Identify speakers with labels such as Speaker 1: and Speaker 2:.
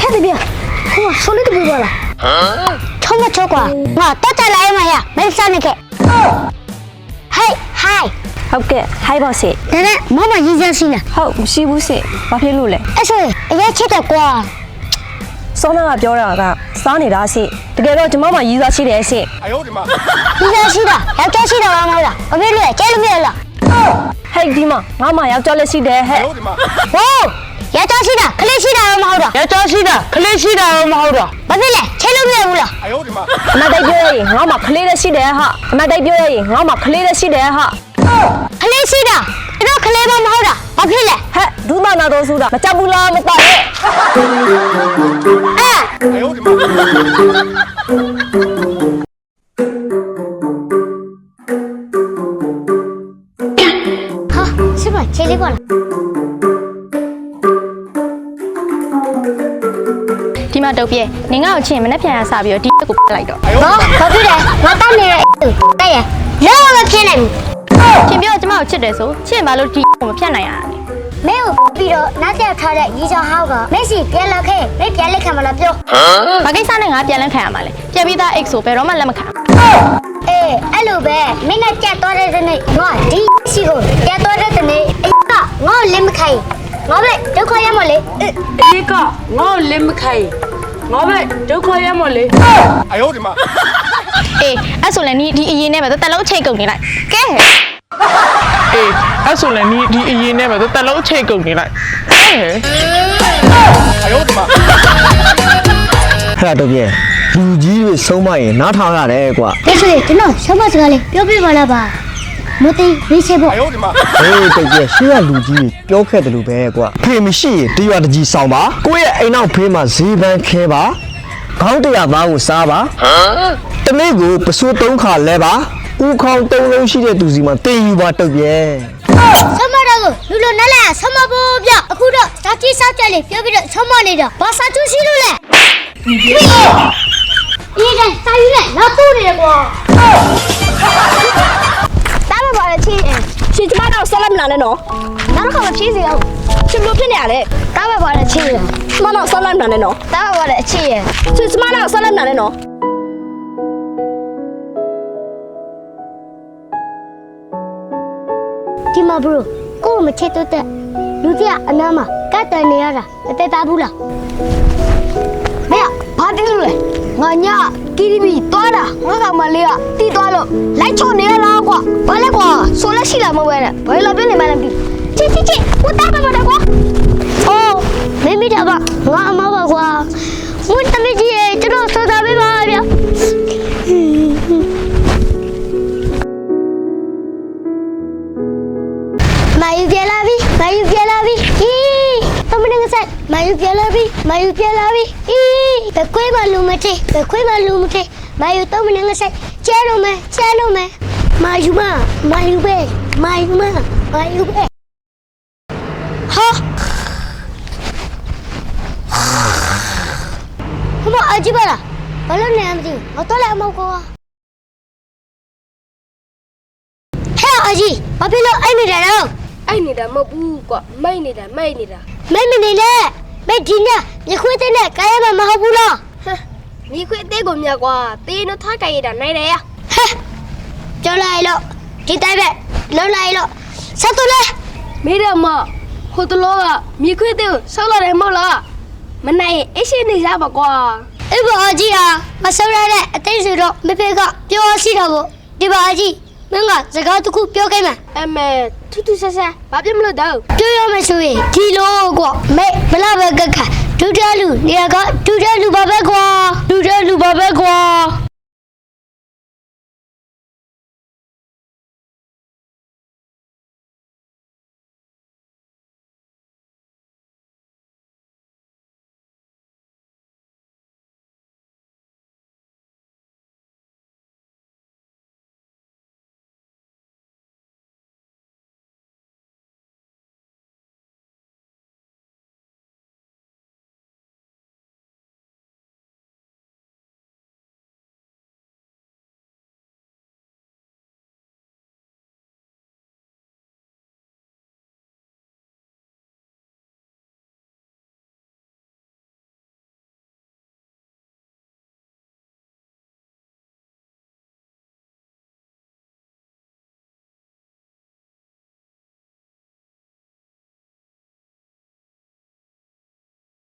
Speaker 1: ဟဲ့တပြဟိုဆိုလိုက်တပြပါလားဟမ်ချုံးမချောကွာငါတော့ကြလာအိမ်မှာရမင်းစားနေခဲ့ဟိုင်ဟိုင်
Speaker 2: ဟုတ်ကဲ့ဟိုင်ပါစေ
Speaker 1: ဒါနဲ့မမရင်းစမ်းစီးလား
Speaker 2: ဟုတ်မရှိဘူးစေဘာဖြစ်လို့လဲ
Speaker 1: အဲ့ဆိုရင်အရေးချစ်တယ်ကွာ
Speaker 2: စောနာကပြောတာကစားနေတာစေတကယ်တော့ကျမမရင်းစားရှိတယ်စေ
Speaker 3: အယိုးဒီမှာ
Speaker 1: ရင်းစားရှိတာယောက်ျားရှိတာမဟုတ်လားအမေတို့ကကျဲလို့မရလား
Speaker 2: ဟဲ့ဒီမငါမယောက်ျားလက်ရှိတယ်ဟဲ့
Speaker 1: ဟိုးယောက်ျားရှိတာခလေးရှိတာတော့မဟုတ်တော့ယောက်ျားရှိတာခလေးရှိတာတော့မဟုတ်တော့ဘာဖြစ်လဲချဲလို့မရဘူးလား
Speaker 3: အယောဒီမ
Speaker 2: အမတိုက်ပြောရရင်ငါမခလေးလက်ရှိတယ်ဟာအမတိုက်ပြောရရင်ငါမခလေးလက်ရှိတယ်ဟာ
Speaker 1: ခလေးရှိတာအဲ့တော့ခလေးတော့မဟုတ်တာဘာဖြစ်လဲ
Speaker 2: ဟဲ့ဒုမနာတော်ဆိုတာမကြောက်ဘူးလားမပတ်ရဲ့
Speaker 1: အဲအယော
Speaker 4: ဒီမ တုတ်ပြဲနင်ငါ့ကိုချင်မနဲ့ပြန်ရဆပြီးတော့ဒီတက်ကိုပြလိုက်တော့
Speaker 1: ဘာဘာဖြစ်လဲငါတတ်နေရဲ့အဲ့ရလောမဖြစ်နိုင်ဘူး
Speaker 4: ခင်ပြောကျမကိုချစ်တယ်ဆိုချစ်ရင်ဘာလို့ဒီကိုမဖြတ်နိုင်ရလဲ
Speaker 1: မဲကိုပြီးတော့နောက်တစ်ထားတဲ့ရေချောင်းဟောက်ကမက်ဆီပြန်လာခဲ့မဲပြန်လက်ခံမလားပြော
Speaker 4: ဘာကိစ္စနဲ့ငါပြန်လက်ခံရမှာလဲပြန်ပြီးသား X ဆိုဘယ်တော့မှလက်မခံ
Speaker 1: အေးအဲ့လိုပဲမင်းနဲ့ကြက်သွားတဲ့နေ့ငါဒီစီကိုကြက်သွားတဲ့နေ့အစ်ကငါ့ကိုလက်မခံငါပဲဒုက္ခရမလဲ
Speaker 5: အေးကငါ့ကိုလက်မခံ င်းငါပဲဒုက္ခရမလဲ
Speaker 3: 哎呦我的妈！
Speaker 4: အေးအဲ့ဆိုလည်းနီးဒီအရင်နဲ့ပဲတက်လုံးချိန်ကုန်နေလိုက်ကဲဟဲ့
Speaker 6: အေးအဲ့ဆိုလည်းနီးဒီအရင်နဲ့ပဲတက်လုံးချိတ်ကုန်နေလိုက်ဟဲ့
Speaker 3: 哎呦我的妈！
Speaker 7: အဲ့ဒါတော့ပြလူကြီးတွေဆုံးမရင်နားထောင်ရတယ်ကွာ
Speaker 1: ဒါဆိုရင်ကျွန်တော်ရှောင်းမစကားလေးပြောပြပါလားပါ မသိရေးချေဖို့
Speaker 3: ဟုတ်ဒီမှာ
Speaker 7: ဟေးတကယ်ရှေ့ကလူကြီးပြောခဲ့တယ်လို့ပဲကွာဖေမရှိရင်တရွာတကြီးဆောင်ပါကိုယ့်ရဲ့အိမ်နောက်ဖေးမှာဈေးပန်းခဲပါခေါင်းတရာသားကိုစားပါဟမ်တနေ့ကိုပစိုးသုံးခါလဲပါဥခေါင်းသုံးလုံးရှိတဲ့သူစီမှာတင်ယူပါတုတ်ရဲ့
Speaker 1: ဆမတော်ကိုလူလိုနဲ့လဲဆမဖို့ပြအခုတော့စာကြည့်စာကြက်လေးပြောပြီးတော့ဆမနေတော့ဘာစာသူရှိလို့လဲဒီကစာယူလိုက်နောက်
Speaker 2: သူ့နေကွာ ရှင်ကျမတော့ဆက်လက်မလာနဲ့နော်
Speaker 1: နောက်တစ်ခါမဖြေးစေအောင်
Speaker 2: ရှင်ဘလို့ဖြစ်နေရလဲ
Speaker 1: တားပဲပါလေချစ်ရ
Speaker 2: ကျမတော့ဆက်လက်မလာနဲ့နော်
Speaker 1: တားပဲပါလေအချစ်ရ
Speaker 2: ရှင်ကျမတော့ဆက်လက်မလာနဲ့နော်
Speaker 1: ဒီမှာဘရိုကို့မချစ်တော့တဲ့လူကြီးကအနားမှာကတ်တန်နေရတာမတက်တာဘူးလားမရဘာတင်လို့လဲငါည ကီရီဘီသွားတာငါကောင်မလေးကတီးသွားလို့လိုက်ချော်နေရလားကွာဘာလဲကွာဆိုလက်ရှိလာမဟုတ်ပဲနဲ့ဘယ်လိုပြနေမှလည်းပြီချစ်ချစ်ချစ်ဝတ်တာပါတော့ကွာအော်မင်းမိတာပါငါအမပါကွာဝတ်တမကြီးရဲ့ကျွန်တော်ဆက်တာပေးပါဗျာမာယူပြလာပြီမာယူပြလာပြီဟီးသမနေဆက်မာယူပြလာပြီမာယူပြလာပြီဟီး ဘယ်ခွေးမလူမတေဘယ်ခွေးမလူမတေမာယူသမနေဆက်ကျဲလို့မယ်ကျဲလို့မယ်မာယူမမာယူပဲမာယူမမာယူပဲဟာဟမအကြည့်ပါလားဘာလို့နေမသိဘူးငါတော့လည်းအမောက်ကောဟဲ့အကြီးဘာဖြစ်လို့အဲ့နေတယ်တော့
Speaker 5: အဲ့နေတာမဟုတ်ဘူးကွာမိတ်နေတာမိတ်နေတာ
Speaker 1: မင်းမနေနဲ့ မင်းဒီညမြခွေးတဲ့နဲ့ကာရမမဟုတ်ဘူးလား
Speaker 5: ဟမ်မိခွေအသေးကိုမြတ်ကွာတေးနထားကြရတာနိုင်တယ်ရ
Speaker 1: ဟဲ့ကြော်လိုက်လို့ဒီတိုင်းပဲလုံးလိုက်လို့ဆက်တူလဲ
Speaker 5: မိရမဟိုတလောကမိခွေအသေးကိုဆောက်လာတယ်မဟုတ်လားမနိုင်ရင်အရှိနေရပါကွာ
Speaker 1: အေးဘာကြီးဟာမဆောရတဲ့အသိစုတော့မဖေကပြောရှိတော့ဘူးဒီပါကြီး မင်းကစကားတစ်ခုပြောခဲ့မှာ
Speaker 5: အမေထူးထူးဆဆဘာပြမလို့တော့
Speaker 1: ပြောရမယ်ဆိုရင်ဒီလိုကွမေဘလာပဲကခဒုတလူနေရာကဒုတလူပါပဲကွာဒုတလူပါပဲကွာ